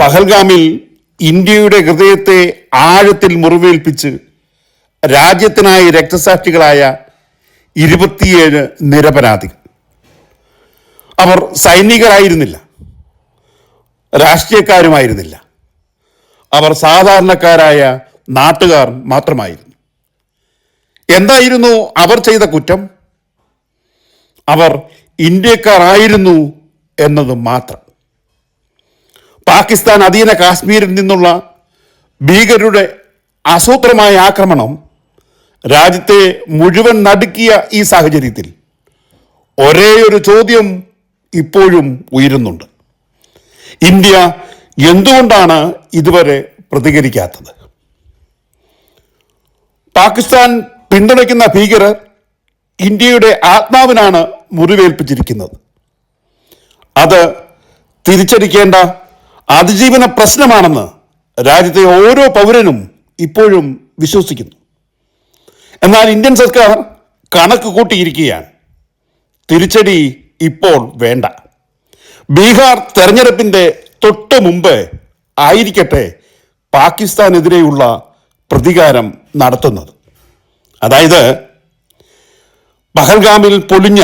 പഹൽഗാമിൽ ഇന്ത്യയുടെ ഹൃദയത്തെ ആഴത്തിൽ മുറിവേൽപ്പിച്ച് രാജ്യത്തിനായി രക്തസാക്ഷികളായ ഇരുപത്തിയേഴ് നിരപരാധികൾ അവർ സൈനികരായിരുന്നില്ല. രാഷ്ട്രീയക്കാരുമായിരുന്നില്ല. അവർ സാധാരണക്കാരായ നാട്ടുകാർ മാത്രമായിരുന്നു. എന്തായിരുന്നു അവർ ചെയ്ത കുറ്റം? അവർ ഇന്ത്യക്കാരായിരുന്നു എന്നത് മാത്രം. പാകിസ്ഥാൻ അധീന കാശ്മീരിൽ നിന്നുള്ള ഭീകരരുടെ ആസൂത്രമായ ആക്രമണം രാജ്യത്തെ മുഴുവൻ നടുക്കിയ ഈ സാഹചര്യത്തിൽ ഒരേ ഒരു ചോദ്യം ഇപ്പോഴും ഉയരുന്നുണ്ട്. ഇന്ത്യ എന്തുകൊണ്ടാണ് ഇതുവരെ പ്രതികരിക്കാത്തത്? പാകിസ്ഥാൻ പിന്തുണയ്ക്കുന്ന ഭീകരർ ഇന്ത്യയുടെ ആത്മാവിനാണ് മുറിവേൽപ്പിച്ചിരിക്കുന്നത്. അത് തിരിച്ചടിക്കേണ്ട അതിജീവന പ്രശ്നമാണെന്ന് രാജ്യത്തെ ഓരോ പൗരനും ഇപ്പോഴും വിശ്വസിക്കുന്നു. എന്നാൽ ഇന്ത്യൻ സർക്കാർ കണക്ക് കൂട്ടിയിരിക്കുകയാണ്. തിരിച്ചടി ഇപ്പോൾ വേണ്ട. ബീഹാർ തെരഞ്ഞെടുപ്പിന്റെ തൊട്ട് മുമ്പ് ആയിരിക്കട്ടെ പാകിസ്ഥാനെതിരെയുള്ള പ്രതികാരം നടത്തുന്നത്. അതായത് പഹൽഗാമിൽ പൊലിഞ്ഞ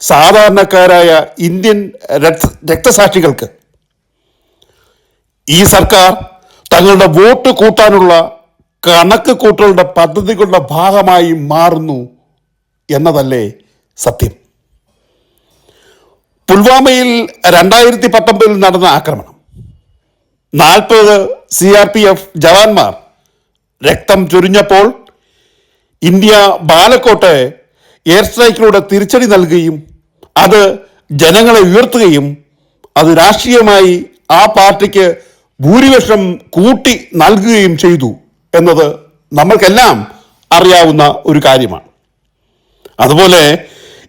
സാധാരണക്കാരായ ഇന്ത്യൻ രക്തസാക്ഷികൾക്ക് ഈ സർക്കാർ തങ്ങളുടെ വോട്ട് കൂട്ടാനുള്ള കണക്ക് കൂട്ടലുടെ പദ്ധതികളുടെ ഭാഗമായി മാറുന്നു എന്നതല്ലേ സത്യം. പുൽവാമയിൽ രണ്ടായിരത്തി പത്തൊമ്പതിൽ നടന്ന ആക്രമണം. നാൽപ്പത് സി ആർ പി എഫ് ജവാന്മാർ രക്തം ചൊരിഞ്ഞപ്പോൾ ഇന്ത്യ ബാലക്കോട്ട് എയർ സ്ട്രൈക്കിലൂടെ തിരിച്ചടി നൽകുകയും അത് ജനങ്ങളെ ഉയർത്തുകയും അത് രാഷ്ട്രീയമായി ആ പാർട്ടിക്ക് ഭൂരിപക്ഷം കൂട്ടി നൽകുകയും ചെയ്തു എന്നത് നമ്മൾക്കെല്ലാം അറിയാവുന്ന ഒരു കാര്യമാണ്. അതുപോലെ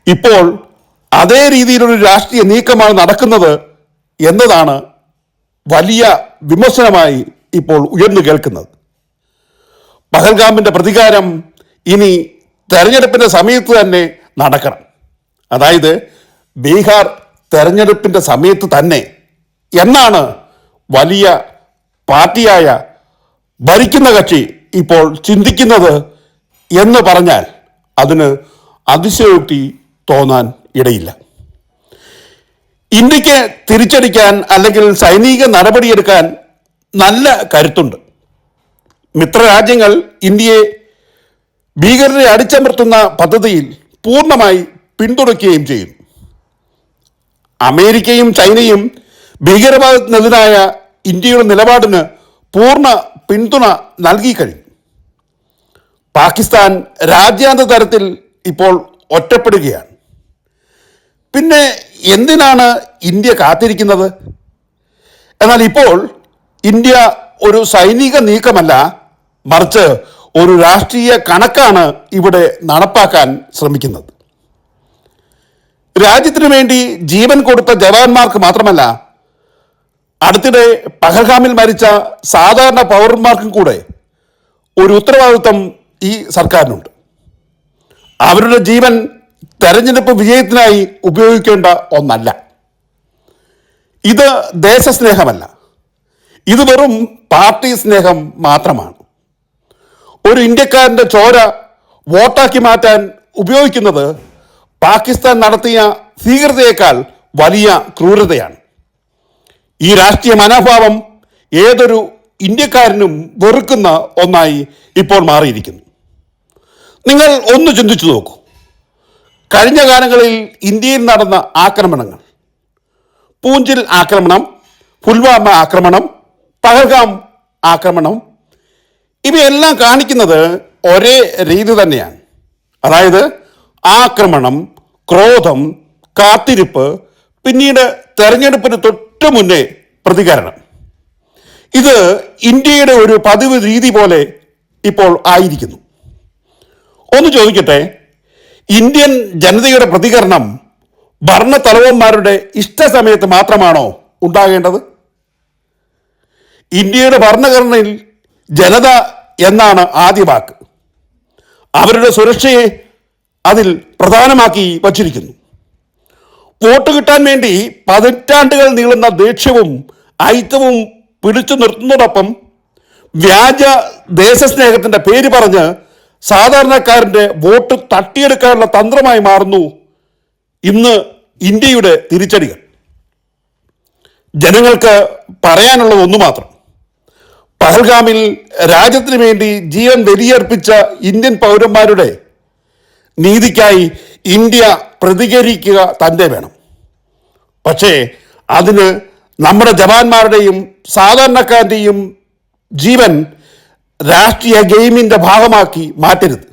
ഇപ്പോൾ അതേ രീതിയിലൊരു രാഷ്ട്രീയ നീക്കമാണ് നടക്കുന്നത് എന്നതാണ് വലിയ വിമർശനമായി ഇപ്പോൾ ഉയർന്നു കേൾക്കുന്നത്. പഹൽഗാമിന്റെ പ്രതികാരം ഇനി തെരഞ്ഞെടുപ്പിന്റെ സമയത്ത് തന്നെ നടക്കണം. അതായത് ബീഹാർ തെരഞ്ഞെടുപ്പിന്റെ സമയത്ത് തന്നെ. എന്നാണ് വലിയ പാർട്ടിയായ ഭരിക്കുന്ന കക്ഷി ഇപ്പോൾ ചിന്തിക്കുന്നത് എന്ന് പറഞ്ഞാൽ അതിന് അതിശയോക്തി തോന്നാൻ ഇടയില്ല. ഇന്ത്യയ്ക്ക് തിരിച്ചടിക്കാൻ അല്ലെങ്കിൽ സൈനിക നടപടിയെടുക്കാൻ നല്ല കരുത്തുണ്ട്. മിത്രരാജ്യങ്ങൾ ഇന്ത്യയെ ഭീകരരെ അടിച്ചമർത്തുന്ന പദ്ധതിയിൽ പൂർണമായി പിന്തുണയ്ക്കുകയും ചെയ്യും. അമേരിക്കയും ചൈനയും ഭീകരവാദത്തിനെതിരായ ഇന്ത്യയുടെ നിലപാടിന് പൂർണ പിന്തുണ നൽകി കഴിഞ്ഞു. പാകിസ്ഥാൻ രാജ്യാന്തര തലത്തിൽ ഇപ്പോൾ ഒറ്റപ്പെടുകയാണ്. പിന്നെ എന്തിനാണ് ഇന്ത്യ കാത്തിരിക്കുന്നത്? എന്നാൽ ഇപ്പോൾ ഇന്ത്യ ഒരു സൈനിക നീക്കമല്ല മറിച്ച് ഒരു രാഷ്ട്രീയ കണക്കാണ് ഇവിടെ നടപ്പാക്കാൻ ശ്രമിക്കുന്നത്. രാജ്യത്തിനു വേണ്ടി ജീവൻ കൊടുത്ത ജവാന്മാർക്ക് മാത്രമല്ല അടുത്തിടെ പഹൽഗാമിൽ മരിച്ച സാധാരണ പൗരന്മാർക്കും കൂടെ ഒരു ഉത്തരവാദിത്വം ഈ സർക്കാരിനുണ്ട്. അവരുടെ ജീവൻ തെരഞ്ഞെടുപ്പ് വിജയത്തിനായി ഉപയോഗിക്കേണ്ട ഒന്നല്ല. ഇത് ദേശസ്നേഹമല്ല. ഇത് വെറും പാർട്ടി സ്നേഹം മാത്രമാണ്. ഒരു ഇന്ത്യക്കാരന്റെ ചോര വോട്ടാക്കി മാറ്റാൻ ഉപയോഗിക്കുന്നത് പാകിസ്ഥാൻ നടത്തിയ ഭീകരതയേക്കാൾ വലിയ ക്രൂരതയാണ്. ഈ രാഷ്ട്രീയ മനോഭാവം ഏതൊരു ഇന്ത്യക്കാരനും വെറുക്കുന്ന ഒന്നായി ഇപ്പോൾ മാറിയിരിക്കുന്നു. നിങ്ങൾ ഒന്ന് ചിന്തിച്ചു നോക്കൂ. കഴിഞ്ഞ കാലങ്ങളിൽ ഇന്ത്യയിൽ നടന്ന ആക്രമണങ്ങൾ പൂഞ്ചിൽ ആക്രമണം പുൽവാമ ആക്രമണം പഹൽഗാം ആക്രമണം ഇവയെല്ലാം കാണിക്കുന്നത് ഒരേ രീതി തന്നെയാണ്. അതായത് ആക്രമണം ക്രോധം കാത്തിരിപ്പ് പിന്നീട് തെരഞ്ഞെടുപ്പിന് തൊട്ട് മുന്നേ പ്രതികരണം. ഇത് ഇന്ത്യയുടെ ഒരു പതിവ് രീതി പോലെ ഇപ്പോൾ ആയിരിക്കുന്നു. ഒന്ന് ചോദിക്കട്ടെ ഇന്ത്യൻ ജനതയുടെ പ്രതികരണം ഭരണത്തലവന്മാരുടെ ഇഷ്ടസമയത്ത് മാത്രമാണോ ഉണ്ടാകേണ്ടത്? ഇന്ത്യയുടെ ഭരണഘടനയിൽ ജനത എന്നാണ് ആദ്യ വാക്ക്. അവരുടെ സുരക്ഷയെ അതിൽ പ്രധാനമാക്കി വച്ചിരിക്കുന്നു. വോട്ട് കിട്ടാൻ വേണ്ടി പതിറ്റാണ്ടുകൾ നീളുന്ന ദേഷ്യവും ഐത്തവും പിടിച്ചു നിർത്തുന്നതോടൊപ്പം വ്യാജ ദേശസ്നേഹത്തിന്റെ പേര് പറഞ്ഞ് സാധാരണക്കാരന്റെ വോട്ട് തട്ടിയെടുക്കാനുള്ള തന്ത്രമായി മാറുന്നു ഇന്ന് ഇന്ത്യയുടെ തിരിച്ചടികൾ. ജനങ്ങൾക്ക് പറയാനുള്ളത് ഒന്നു മാത്രം. പഹൽഗാമിൽ രാജ്യത്തിന് വേണ്ടി ജീവൻ ബലിയർപ്പിച്ച ഇന്ത്യൻ പൗരന്മാരുടെ നീതിക്കായി ഇന്ത്യ പ്രതികരിക്കുക തന്നെ വേണം. പക്ഷേ അതിന് നമ്മുടെ ജവാന്മാരുടെയും സാധാരണക്കാരുടെയും ജീവൻ രാഷ്ട്രീയ ഗെയിമിന്റെ ഭാഗമാക്കി മാറ്റരുത്.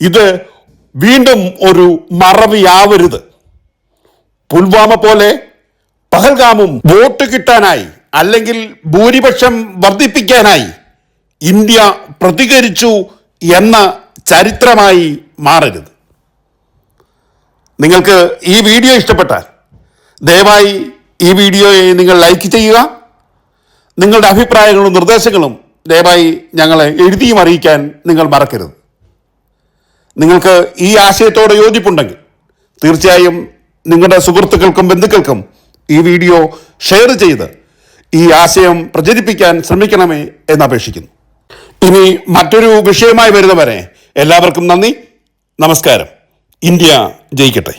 ഇത് വീണ്ടും ഒരു മറവിയാവരുത്. പുൽവാമ പോലെ പഹൽഗാമും വോട്ട് കിട്ടാനായി അല്ലെങ്കിൽ ഭൂരിപക്ഷം വർദ്ധിപ്പിക്കാനായി ഇന്ത്യ പ്രതികരിച്ചു എന്ന ചരിത്രമായി മാറരുത്. നിങ്ങൾക്ക് ഈ വീഡിയോ ഇഷ്ടപ്പെട്ടാൽ ദയവായി ഈ വീഡിയോയെ നിങ്ങൾ ലൈക്ക് ചെയ്യുക. നിങ്ങളുടെ അഭിപ്രായങ്ങളും നിർദ്ദേശങ്ങളും ദയവായി ഞങ്ങളെ എഴുതിയും അറിയിക്കാൻ നിങ്ങൾ മറക്കരുത്. നിങ്ങൾക്ക് ഈ ആശയത്തോട് യോജിപ്പുണ്ടെങ്കിൽ തീർച്ചയായും നിങ്ങളുടെ സുഹൃത്തുക്കൾക്കും ബന്ധുക്കൾക്കും ഈ വീഡിയോ ഷെയർ ചെയ്ത് ഈ ആശയം പ്രചരിപ്പിക്കാൻ ശ്രമിക്കണമേ എന്ന് അപേക്ഷിക്കുന്നു. ഇനി മറ്റൊരു വിഷയമായി വരുന്നവരെ എല്ലാവർക്കും നന്ദി. നമസ്കാരം. ഇന്ത്യ ജയിക്കട്ടെ.